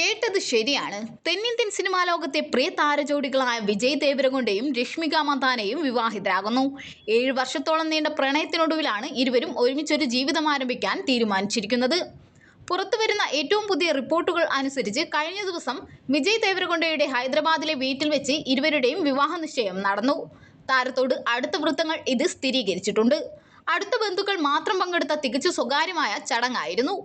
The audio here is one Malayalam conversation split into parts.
കേട്ടത് ശരിയാണ്. തെന്നിന്ത്യൻ സിനിമാ ലോകത്തെ പ്രിയ താരജോഡികളായ വിജയ് ദേവരകൊണ്ടയും രശ്മിക മന്ദാനയും വിവാഹിതരാകുന്നു. ഏഴ് വർഷത്തോളം നീണ്ട പ്രണയത്തിനൊടുവിലാണ് ഇരുവരും ഒരുമിച്ചൊരു ജീവിതം ആരംഭിക്കാൻ തീരുമാനിച്ചിരിക്കുന്നത്. പുറത്തുവരുന്ന ഏറ്റവും പുതിയ റിപ്പോർട്ടുകൾ അനുസരിച്ച് കഴിഞ്ഞ ദിവസം വിജയ് ദേവരകൊണ്ടയുടെ ഹൈദരാബാദിലെ വീട്ടിൽ വെച്ച് ഇരുവരുടെയും വിവാഹ നിശ്ചയം നടന്നു. താരത്തോട് അടുത്ത വൃത്തങ്ങൾ ഇത് സ്ഥിരീകരിച്ചിട്ടുണ്ട്. അടുത്ത ബന്ധുക്കൾ മാത്രം പങ്കെടുത്ത തികച്ചു സ്വകാര്യമായ ചടങ്ങായിരുന്നു.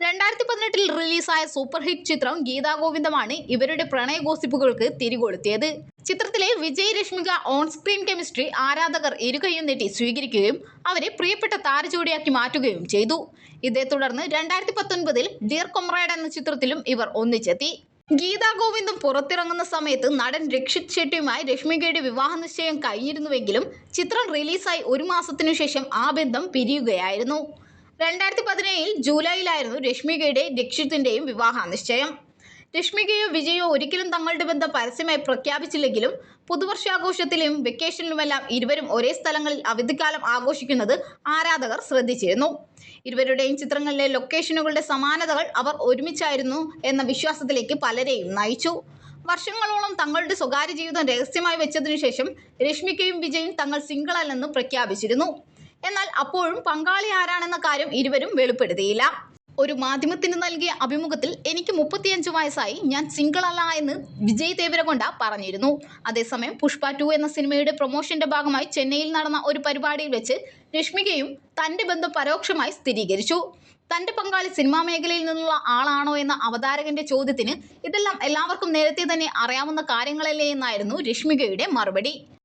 രണ്ടായിരത്തി പതിനെട്ടിൽ റിലീസായ സൂപ്പർ ഹിറ്റ് ചിത്രം ഗീതാ ഗോവിന്ദമാണ് ഇവരുടെ പ്രണയ ഗോസിപ്പുകൾക്ക് തിരികൊളുത്തിയത്. ചിത്രത്തിലെ Vijay Rashmika on screen chemistry ആരാധകർ ഇരുകയും നീട്ടി സ്വീകരിക്കുകയും അവരെ പ്രിയപ്പെട്ട താരജോഡിയാക്കി മാറ്റുകയും ചെയ്തു. ഇതേ തുടർന്ന് രണ്ടായിരത്തി പത്തൊൻപതിൽ ഡിയർ കൊമ്രേഡ് എന്ന ചിത്രത്തിലും ഇവർ ഒന്നിച്ചെത്തി. ഗീതാ ഗോവിന്ദും പുറത്തിറങ്ങുന്ന സമയത്ത് നടൻ രക്ഷിത് ഷെട്ടിയുമായി രശ്മികയുടെ വിവാഹ നിശ്ചയം കഴിഞ്ഞിരുന്നുവെങ്കിലും ചിത്രം റിലീസായി ഒരു മാസത്തിനു ശേഷം ആ ബന്ധം പിരിയുകയായിരുന്നു. രണ്ടായിരത്തി പതിനേഴിൽ ജൂലൈയിലായിരുന്നു രശ്മികയുടെ രക്ഷിത്തിന്റെയും വിവാഹ നിശ്ചയം. രശ്മികയോ വിജയോ ഒരിക്കലും തങ്ങളുടെ ബന്ധം പരസ്യമായി പ്രഖ്യാപിച്ചില്ലെങ്കിലും പുതുവർഷാഘോഷത്തിലും വെക്കേഷനിലുമെല്ലാം ഇരുവരും ഒരേ സ്ഥലങ്ങളിൽ അവധിക്കാലം ആഘോഷിക്കുന്നത് ആരാധകർ ശ്രദ്ധിച്ചിരുന്നു. ഇരുവരുടെയും ചിത്രങ്ങളിലെ ലൊക്കേഷനുകളുടെ സമാനതകൾ അവർ ഒരുമിച്ചായിരുന്നു എന്ന വിശ്വാസത്തിലേക്ക് പലരെയും നയിച്ചു. വർഷങ്ങളോളം തങ്ങളുടെ സ്വകാര്യ ജീവിതം രഹസ്യമായി വെച്ചതിനു ശേഷം രശ്മികയും വിജയും തങ്ങൾ സിംഗിളല്ലെന്ന് പ്രഖ്യാപിച്ചിരുന്നു. എന്നാൽ അപ്പോഴും പങ്കാളി ആരാണെന്ന കാര്യം ഇരുവരും വെളിപ്പെടുത്തിയില്ല. ഒരു മാധ്യമത്തിന് നൽകിയ അഭിമുഖത്തിൽ എനിക്ക് മുപ്പത്തിയഞ്ച് വയസ്സായി ഞാൻ സിംഗിൾ അല്ല എന്ന് വിജയ് ദേവരകൊണ്ട പറഞ്ഞിരുന്നു. അതേസമയം പുഷ്പ ടു എന്ന സിനിമയുടെ പ്രൊമോഷന്റെ ഭാഗമായി ചെന്നൈയിൽ നടന്ന ഒരു പരിപാടിയിൽ വെച്ച് രശ്മികയും തന്റെ ബന്ധം പരോക്ഷമായി സ്ഥിരീകരിച്ചു. തന്റെ പങ്കാളി സിനിമാ മേഖലയിൽ നിന്നുള്ള ആളാണോ എന്ന അവതാരകന്റെ ചോദ്യത്തിന് ഇതെല്ലാം എല്ലാവർക്കും നേരത്തെ തന്നെ അറിയാവുന്ന കാര്യങ്ങളല്ലേ എന്നായിരുന്നു രശ്മികയുടെ മറുപടി.